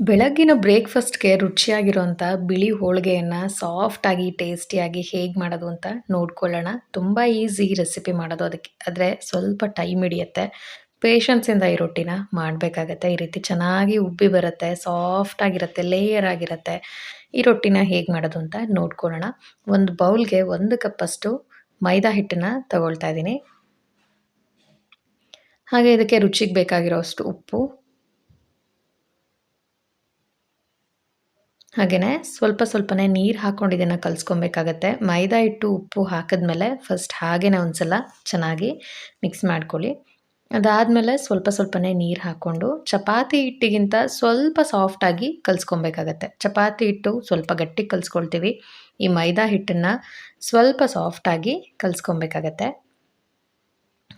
ಬೆಳಗ್ಗಿನ ಬ್ರೇಕ್‌ಫಾಸ್ಟ್‌ಗೆ ರುಚಿಯಾಗಿರುವಂಥ ಬಿಳಿ ಹೋಳಿಗೆಯನ್ನು ಸಾಫ್ಟಾಗಿ, ಟೇಸ್ಟಿಯಾಗಿ ಹೇಗೆ ಮಾಡೋದು ಅಂತ ನೋಡ್ಕೊಳ್ಳೋಣ. ತುಂಬ ಈಸಿ ರೆಸಿಪಿ ಮಾಡೋದು ಅದಕ್ಕೆ. ಆದರೆ ಸ್ವಲ್ಪ ಟೈಮ್ ಹಿಡಿಯುತ್ತೆ. ಪೇಷನ್ಸಿಂದ ಈ ರೊಟ್ಟಿನ ಮಾಡಬೇಕಾಗತ್ತೆ. ಈ ರೀತಿ ಚೆನ್ನಾಗಿ ಉಬ್ಬಿ ಬರುತ್ತೆ, ಸಾಫ್ಟಾಗಿರುತ್ತೆ, ಲೇಯರ್ ಆಗಿರುತ್ತೆ. ಈ ರೊಟ್ಟಿನ ಹೇಗೆ ಮಾಡೋದು ಅಂತ ನೋಡ್ಕೊಳ್ಳೋಣ. ಒಂದು ಬೌಲ್‌ಗೆ ಒಂದು ಕಪ್ಪಷ್ಟು ಮೈದಾ ಹಿಟ್ಟನ್ನು ತಗೊಳ್ತಾ ಇದ್ದೀನಿ. ಹಾಗೆ ಇದಕ್ಕೆ ರುಚಿಗೆ ಬೇಕಾಗಿರೋಷ್ಟು ಉಪ್ಪು ಹಾಗೆಯೇ ಸ್ವಲ್ಪ ಸ್ವಲ್ಪನೇ ನೀರು ಹಾಕ್ಕೊಂಡು ಇದನ್ನು ಕಲಿಸ್ಕೊಬೇಕಾಗತ್ತೆ. ಮೈದಾ ಹಿಟ್ಟು, ಉಪ್ಪು ಹಾಕಿದ್ಮೇಲೆ ಫಸ್ಟ್ ಹಾಗೇನೆ ಒಂದು ಸಲ ಚೆನ್ನಾಗಿ ಮಿಕ್ಸ್ ಮಾಡ್ಕೊಳ್ಳಿ. ಅದಾದಮೇಲೆ ಸ್ವಲ್ಪ ಸ್ವಲ್ಪನೇ ನೀರು ಹಾಕ್ಕೊಂಡು ಚಪಾತಿ ಹಿಟ್ಟಿಗಿಂತ ಸ್ವಲ್ಪ ಸಾಫ್ಟಾಗಿ ಕಲಿಸ್ಕೊಬೇಕಾಗತ್ತೆ. ಚಪಾತಿ ಹಿಟ್ಟು ಸ್ವಲ್ಪ ಗಟ್ಟಿ ಕಲಿಸ್ಕೊಳ್ತೀವಿ. ಈ ಮೈದಾ ಹಿಟ್ಟನ್ನು ಸ್ವಲ್ಪ ಸಾಫ್ಟಾಗಿ ಕಲಿಸ್ಕೊಬೇಕಾಗತ್ತೆ.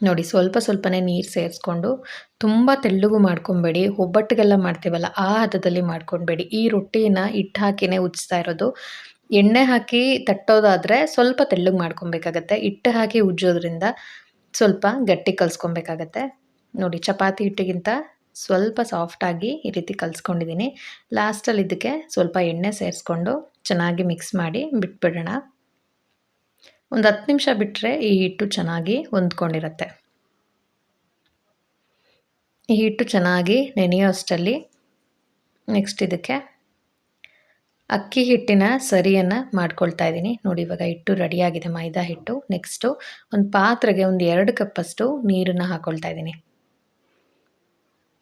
ನೋಡಿ ಸ್ವಲ್ಪ ಸ್ವಲ್ಪನೇ ನೀರು ಸೇರಿಸ್ಕೊಂಡು ತುಂಬ ತೆಳ್ಳಗೂ ಮಾಡ್ಕೊಬೇಡಿ. ಒಬ್ಬಟ್ಟಿಗೆಲ್ಲ ಮಾಡ್ತೀವಲ್ಲ ಆ ಹದದಲ್ಲಿ ಮಾಡ್ಕೊಬೇಡಿ. ಈ ರೊಟ್ಟಿನ ಹಿಟ್ಟು ಹಾಕಿನೇ ಉಜ್ಜಿಸ್ತಾ ಇರೋದು. ಎಣ್ಣೆ ಹಾಕಿ ತಟ್ಟೋದಾದರೆ ಸ್ವಲ್ಪ ತೆಳ್ಳಗೆ ಮಾಡ್ಕೊಬೇಕಾಗತ್ತೆ. ಹಿಟ್ಟು ಹಾಕಿ ಉಜ್ಜೋದ್ರಿಂದ ಸ್ವಲ್ಪ ಗಟ್ಟಿ ಕಲಿಸ್ಕೊಬೇಕಾಗತ್ತೆ. ನೋಡಿ ಚಪಾತಿ ಹಿಟ್ಟಿಗಿಂತ ಸ್ವಲ್ಪ ಸಾಫ್ಟಾಗಿ ಈ ರೀತಿ ಕಲಿಸ್ಕೊಂಡಿದ್ದೀನಿ. ಲಾಸ್ಟಲ್ಲಿ ಇದಕ್ಕೆ ಸ್ವಲ್ಪ ಎಣ್ಣೆ ಸೇರಿಸ್ಕೊಂಡು ಚೆನ್ನಾಗಿ ಮಿಕ್ಸ್ ಮಾಡಿ ಬಿಟ್ಬಿಡೋಣ. ಒಂದು ಹತ್ತು ನಿಮಿಷ ಬಿಟ್ಟರೆ ಈ ಹಿಟ್ಟು ಚೆನ್ನಾಗಿ ಹೊಂದ್ಕೊಂಡಿರುತ್ತೆ. ಈ ಹಿಟ್ಟು ಚೆನ್ನಾಗಿ ನೆನೆಯೋ ಅಷ್ಟಲ್ಲಿ ನೆಕ್ಸ್ಟ್ ಇದಕ್ಕೆ ಅಕ್ಕಿ ಹಿಟ್ಟಿನ ಸರಿಯನ್ನು ಮಾಡ್ಕೊಳ್ತಾ ಇದ್ದೀನಿ. ನೋಡಿ, ಇವಾಗ ಹಿಟ್ಟು ರೆಡಿಯಾಗಿದೆ ಮೈದಾ ಹಿಟ್ಟು. ನೆಕ್ಸ್ಟು ಒಂದು ಪಾತ್ರೆಗೆ ಒಂದು ಎರಡು ಕಪ್ಪಷ್ಟು ನೀರನ್ನು ಹಾಕ್ಕೊಳ್ತಾ ಇದ್ದೀನಿ.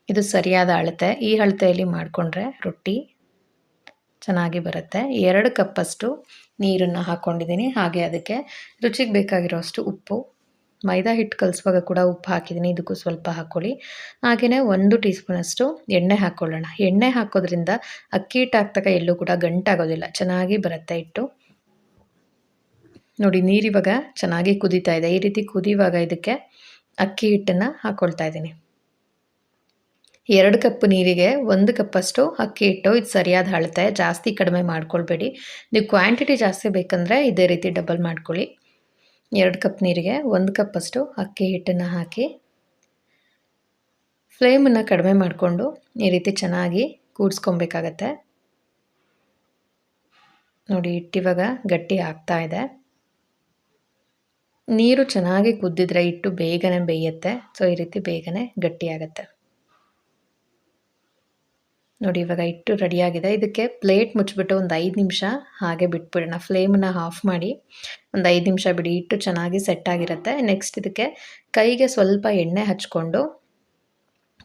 ಇದು ಸರಿಯಾದ ಅಳತೆ. ಈ ಅಳತೆಯಲ್ಲಿ ಮಾಡಿಕೊಂಡ್ರೆ ರೊಟ್ಟಿ ಚೆನ್ನಾಗಿ ಬರುತ್ತೆ. ಎರಡು ಕಪ್ಪಷ್ಟು ನೀರನ್ನು ಹಾಕ್ಕೊಂಡಿದ್ದೀನಿ ಹಾಗೆ ಅದಕ್ಕೆ ರುಚಿಗೆ ಬೇಕಾಗಿರೋಷ್ಟು ಉಪ್ಪು, ಮೈದಾ ಹಿಟ್ಟು ಕಲಿಸುವಾಗ ಕೂಡ ಉಪ್ಪು ಹಾಕಿದ್ದೀನಿ. ಇದಕ್ಕೂ ಸ್ವಲ್ಪ ಹಾಕ್ಕೊಳ್ಳಿ. ಹಾಗೆಯೇ ಒಂದು ಟೀ ಸ್ಪೂನಷ್ಟು ಎಣ್ಣೆ ಹಾಕ್ಕೊಳ್ಳೋಣ. ಎಣ್ಣೆ ಹಾಕೋದ್ರಿಂದ ಅಕ್ಕಿ ಹಿಟ್ಟು ಹಾಕ್ತಕ್ಕ ಎಲ್ಲೂ ಕೂಡ ಗಂಟಾಗೋದಿಲ್ಲ. ಚೆನ್ನಾಗಿ ಬರುತ್ತೆ ಹಿಟ್ಟು. ನೋಡಿ, ನೀರಿವಾಗ ಚೆನ್ನಾಗಿ ಕುದೀತಾ ಇದೆ. ಈ ರೀತಿ ಕುದಿಯುವಾಗ ಇದಕ್ಕೆ ಅಕ್ಕಿ ಹಿಟ್ಟನ್ನು ಹಾಕ್ಕೊಳ್ತಾ ಇದ್ದೀನಿ. ಎರಡು ಕಪ್ ನೀರಿಗೆ ಒಂದು ಕಪ್ಪಷ್ಟು ಅಕ್ಕಿ ಹಿಟ್ಟು, ಇದು ಸರಿಯಾದ ಅಳತೆ. ಜಾಸ್ತಿ ಕಡಿಮೆ ಮಾಡ್ಕೊಳ್ಬೇಡಿ. ನೀವು ಕ್ವಾಂಟಿಟಿ ಜಾಸ್ತಿ ಬೇಕಂದರೆ ಇದೇ ರೀತಿ ಡಬಲ್ ಮಾಡ್ಕೊಳ್ಳಿ. ಎರಡು ಕಪ್ ನೀರಿಗೆ ಒಂದು ಕಪ್ಪಷ್ಟು ಅಕ್ಕಿ ಹಿಟ್ಟನ್ನು ಹಾಕಿ ಫ್ಲೇಮನ್ನು ಕಡಿಮೆ ಮಾಡಿಕೊಂಡು ಈ ರೀತಿ ಚೆನ್ನಾಗಿ ಕೂಡಿಸ್ಕೊಬೇಕಾಗತ್ತೆ. ನೋಡಿ, ಹಿಟ್ಟಿವಾಗ ಗಟ್ಟಿ ಆಗ್ತಾ ಇದೆ. ನೀರು ಚೆನ್ನಾಗಿ ಕುದ್ದಿದ್ರೆ ಹಿಟ್ಟು ಬೇಗನೆ ಬೇಯುತ್ತೆ. ಸೊ ಈ ರೀತಿ ಬೇಗನೆ ಗಟ್ಟಿಯಾಗತ್ತೆ. ನೋಡಿ, ಇವಾಗ ಹಿಟ್ಟು ರೆಡಿಯಾಗಿದೆ ಇದಕ್ಕೆ ಪ್ಲೇಟ್ ಮುಚ್ಚಿಬಿಟ್ಟು ಒಂದು ಐದು ನಿಮಿಷ ಹಾಗೆ ಬಿಟ್ಬಿಡೋಣ. ಫ್ಲೇಮನ್ನ ಆಫ್ ಮಾಡಿ ಒಂದು ಐದು ನಿಮಿಷ ಬಿಡಿ. ಹಿಟ್ಟು ಚೆನ್ನಾಗಿ ಸೆಟ್ ಆಗಿರುತ್ತೆ. ನೆಕ್ಸ್ಟ್ ಇದಕ್ಕೆ ಕೈಗೆ ಸ್ವಲ್ಪ ಎಣ್ಣೆ ಹಚ್ಕೊಂಡು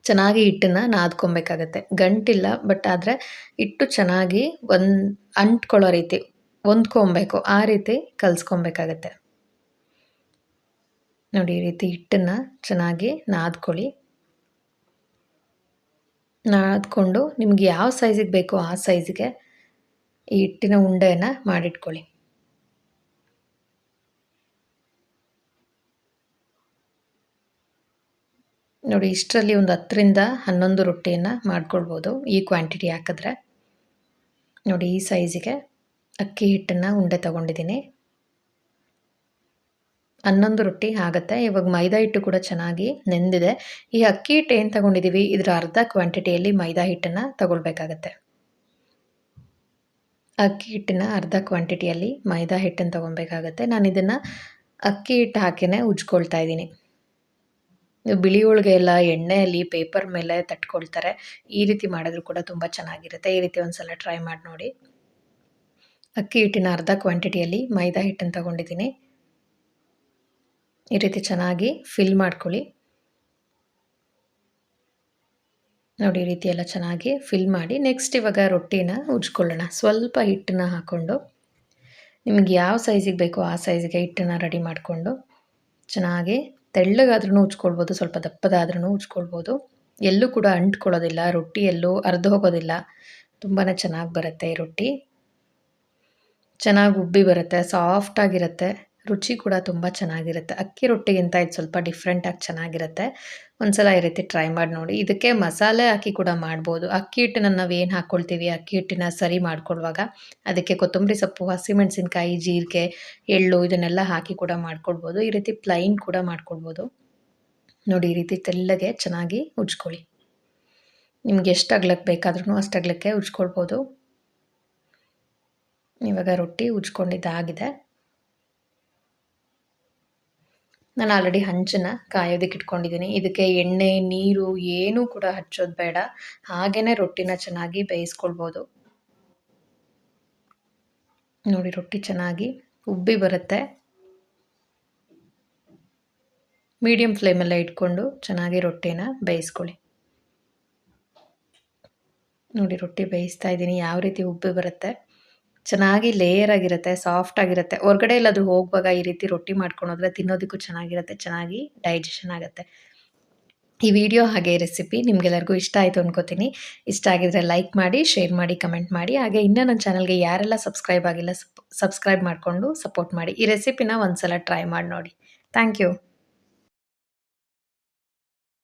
ಚೆನ್ನಾಗಿ ಹಿಟ್ಟನ್ನು ನಾದ್ಕೊಬೇಕಾಗತ್ತೆ. ಗಂಟಿಲ್ಲ ಬಟ್ ಆದರೆ ಹಿಟ್ಟು ಚೆನ್ನಾಗಿ ಒಂದು ಅಂಟ್ಕೊಳ್ಳೋ ರೀತಿ ಹೊಂದ್ಕೊಬೇಕು. ಆ ರೀತಿ ಕಲಿಸ್ಕೊಬೇಕಾಗತ್ತೆ. ನೋಡಿ, ಈ ರೀತಿ ಹಿಟ್ಟನ್ನು ಚೆನ್ನಾಗಿ ನಾದ್ಕೊಳ್ಳಿ. ನಾದ್ಕೊಂಡು ನಿಮ್ಗೆ ಯಾವ ಸೈಜಿಗೆ ಬೇಕೋ ಆ ಸೈಜಿಗೆ ಈ ಹಿಟ್ಟಿನ ಉಂಡೆಯನ್ನು ಮಾಡಿಟ್ಕೊಳ್ಳಿ. ನೋಡಿ ಇಷ್ಟರಲ್ಲಿ ಒಂದು ಹತ್ತರಿಂದ ಹನ್ನೊಂದು ರೊಟ್ಟಿಯನ್ನು ಮಾಡ್ಕೊಳ್ಬೋದು ಈ ಕ್ವಾಂಟಿಟಿ ಹಾಕಿದ್ರೆ. ನೋಡಿ ಈ ಸೈಜಿಗೆ ಅಕ್ಕಿ ಹಿಟ್ಟನ್ನು ಉಂಡೆ ತಗೊಂಡಿದ್ದೀನಿ. ಹನ್ನೊಂದು ರೊಟ್ಟಿ ಆಗುತ್ತೆ. ಇವಾಗ ಮೈದಾ ಹಿಟ್ಟು ಕೂಡ ಚೆನ್ನಾಗಿ ನೆಂದಿದೆ. ಈ ಅಕ್ಕಿ ಹಿಟ್ಟು ಏನು ತಗೊಂಡಿದ್ದೀವಿ ಇದರ ಅರ್ಧ ಕ್ವಾಂಟಿಟಿಯಲ್ಲಿ ಮೈದಾ ಹಿಟ್ಟನ್ನು ತಗೊಳ್ಬೇಕಾಗತ್ತೆ. ಅಕ್ಕಿ ಹಿಟ್ಟಿನ ಅರ್ಧ ಕ್ವಾಂಟಿಟಿಯಲ್ಲಿ ಮೈದಾ ಹಿಟ್ಟನ್ನು ತೊಗೊಬೇಕಾಗತ್ತೆ ನಾನು ಇದನ್ನು ಅಕ್ಕಿ ಹಿಟ್ಟು ಹಾಕಿನೇ ಉಜ್ಕೊಳ್ತಾ ಇದ್ದೀನಿ. ಬಿಳಿ ಹೋಳಿಗೆ ಎಲ್ಲ ಎಣ್ಣೆಯಲ್ಲಿ ಪೇಪರ್ ಮೇಲೆ ತಟ್ಕೊಳ್ತಾರೆ. ಈ ರೀತಿ ಮಾಡಿದ್ರು ಕೂಡ ತುಂಬ ಚೆನ್ನಾಗಿರುತ್ತೆ. ಈ ರೀತಿ ಒಂದು ಸಲ ಟ್ರೈ ಮಾಡಿ ನೋಡಿ. ಅಕ್ಕಿ ಹಿಟ್ಟಿನ ಅರ್ಧ ಕ್ವಾಂಟಿಟಿಯಲ್ಲಿ ಮೈದಾ ಹಿಟ್ಟನ್ನು ತಗೊಂಡಿದ್ದೀನಿ. ಈ ರೀತಿ ಚೆನ್ನಾಗಿ ಫಿಲ್ ಮಾಡ್ಕೊಳ್ಳಿ. ನೋಡಿ, ಈ ರೀತಿ ಎಲ್ಲ ಚೆನ್ನಾಗಿ ಫಿಲ್ ಮಾಡಿ ನೆಕ್ಸ್ಟ್ ಇವಾಗ ರೊಟ್ಟಿನ ಉಜ್ಕೊಳ್ಳೋಣ. ಸ್ವಲ್ಪ ಹಿಟ್ಟನ್ನ ಹಾಕ್ಕೊಂಡು ನಿಮಗೆ ಯಾವ ಸೈಜಿಗೆ ಬೇಕೋ ಆ ಸೈಜಿಗೆ ಹಿಟ್ಟನ್ನು ರೆಡಿ ಮಾಡಿಕೊಂಡು, ಚೆನ್ನಾಗಿ ತೆಳ್ಳಗಾದ್ರೂ ಉಜ್ಕೊಳ್ಬೋದು, ಸ್ವಲ್ಪ ದಪ್ಪದಾದ್ರೂ ಉಜ್ಕೊಳ್ಬೋದು. ಎಲ್ಲೂ ಕೂಡ ಅಂಟ್ಕೊಳ್ಳೋದಿಲ್ಲ, ರೊಟ್ಟಿ ಎಲ್ಲೂ ಅರ್ಧ ಹೋಗೋದಿಲ್ಲ. ತುಂಬಾ ಚೆನ್ನಾಗಿ ಬರುತ್ತೆ ಈ ರೊಟ್ಟಿ. ಚೆನ್ನಾಗಿ ಉಬ್ಬಿ ಬರುತ್ತೆ ಸಾಫ್ಟಾಗಿರುತ್ತೆ ರುಚಿ ಕೂಡ ತುಂಬ ಚೆನ್ನಾಗಿರುತ್ತೆ. ಅಕ್ಕಿ ರೊಟ್ಟಿಗಿಂತ ಇದು ಸ್ವಲ್ಪ ಡಿಫ್ರೆಂಟಾಗಿ ಚೆನ್ನಾಗಿರುತ್ತೆ. ಒಂದ್ಸಲ ಈ ರೀತಿ ಟ್ರೈ ಮಾಡಿ ನೋಡಿ. ಇದಕ್ಕೆ ಮಸಾಲೆ ಹಾಕಿ ಕೂಡ ಮಾಡ್ಬೋದು. ಅಕ್ಕಿ ಹಿಟ್ಟನ್ನು ನಾವು ಏನು ಹಾಕ್ಕೊಳ್ತೀವಿ ಅಕ್ಕಿ ಹಿಟ್ಟಿನ ಸರಿ ಮಾಡ್ಕೊಳ್ಳುವಾಗ ಅದಕ್ಕೆ ಕೊತ್ತಂಬರಿ ಸೊಪ್ಪು ಹಸಿಮೆಣಸಿನ್ಕಾಯಿ ಜೀರಿಗೆ, ಎಳ್ಳು ಇದನ್ನೆಲ್ಲ ಹಾಕಿ ಕೂಡ ಮಾಡ್ಕೊಳ್ಬೋದು. ಈ ರೀತಿ ಪ್ಲೈನ್ ಕೂಡ ಮಾಡ್ಕೊಳ್ಬೋದು. ನೋಡಿ ಈ ರೀತಿ ತೆಳ್ಳಗೆ ಚೆನ್ನಾಗಿ ಉಜ್ಕೊಳ್ಳಿ. ನಿಮ್ಗೆ ಎಷ್ಟು ಅಗ್ಲಕ್ಕೆ ಬೇಕಾದ್ರೂ ಅಷ್ಟು ಅಗ್ಲಕ್ಕೆ ಉಜ್ಕೊಳ್ಬೋದು. ಇವಾಗ ರೊಟ್ಟಿ ಉಜ್ಕೊಂಡಿದ್ದಾಗಿದೆ. ನಾನು ಆಲ್ರೆಡಿ ಹಂಚನ್ನು ಕಾಯೋದಕ್ಕೆ ಇಟ್ಕೊಂಡಿದ್ದೀನಿ. ಇದಕ್ಕೆ ಎಣ್ಣೆ, ನೀರು ಏನೂ ಕೂಡ ಹಚ್ಚೋದು ಬೇಡ. ಹಾಗೇ ರೊಟ್ಟಿನ ಚೆನ್ನಾಗಿ ಬೇಯಿಸ್ಕೊಳ್ಬೋದು. ನೋಡಿ ರೊಟ್ಟಿ ಚೆನ್ನಾಗಿ ಉಬ್ಬಿ ಬರುತ್ತೆ. ಮೀಡಿಯಮ್ ಫ್ಲೇಮಲ್ಲೇ ಇಟ್ಕೊಂಡು ಚೆನ್ನಾಗಿ ರೊಟ್ಟಿನ ಬೇಯಿಸ್ಕೊಳ್ಳಿ. ನೋಡಿ ರೊಟ್ಟಿ ಬೇಯಿಸ್ತಾ ಇದ್ದೀನಿ. ಯಾವ ರೀತಿ ಉಬ್ಬಿ ಬರುತ್ತೆ. ಚೆನ್ನಾಗಿ ಲೇಯರ್ ಆಗಿರುತ್ತೆ ಸಾಫ್ಟ್ ಆಗಿರುತ್ತೆ. ಹೊರಗಡೆ ಎಲ್ಲಾದರೂ ಹೋಗುವಾಗ ಈ ರೀತಿ ರೊಟ್ಟಿ ಮಾಡ್ಕೊಂಡೋದ್ರೆ ತಿನ್ನೋದಕ್ಕೂ ಚೆನ್ನಾಗಿರುತ್ತೆ, ಚೆನ್ನಾಗಿ ಡೈಜೆಷನ್ ಆಗುತ್ತೆ. ಈ ವಿಡಿಯೋ ಹಾಗೆ ರೆಸಿಪಿ ನಿಮಗೆಲ್ಲರಿಗೂ ಇಷ್ಟ ಆಯಿತು ಅನ್ಕೋತೀನಿ. ಇಷ್ಟ ಆಗಿದ್ರೆ ಲೈಕ್ ಮಾಡಿ ಶೇರ್ ಮಾಡಿ ಕಮೆಂಟ್ ಮಾಡಿ. ಹಾಗೆ ಇನ್ನೂ ನನ್ನ ಚಾನಲ್ಗೆ ಯಾರೆಲ್ಲ ಸಬ್ಸ್ಕ್ರೈಬ್ ಆಗಿಲ್ಲ ಸಬ್ಸ್ಕ್ರೈಬ್ ಮಾಡಿಕೊಂಡು ಸಪೋರ್ಟ್ ಮಾಡಿ, ಈ ರೆಸಿಪಿನ ಒಂದ್ಸಲ ಟ್ರೈ ಮಾಡಿ ನೋಡಿ. Thank you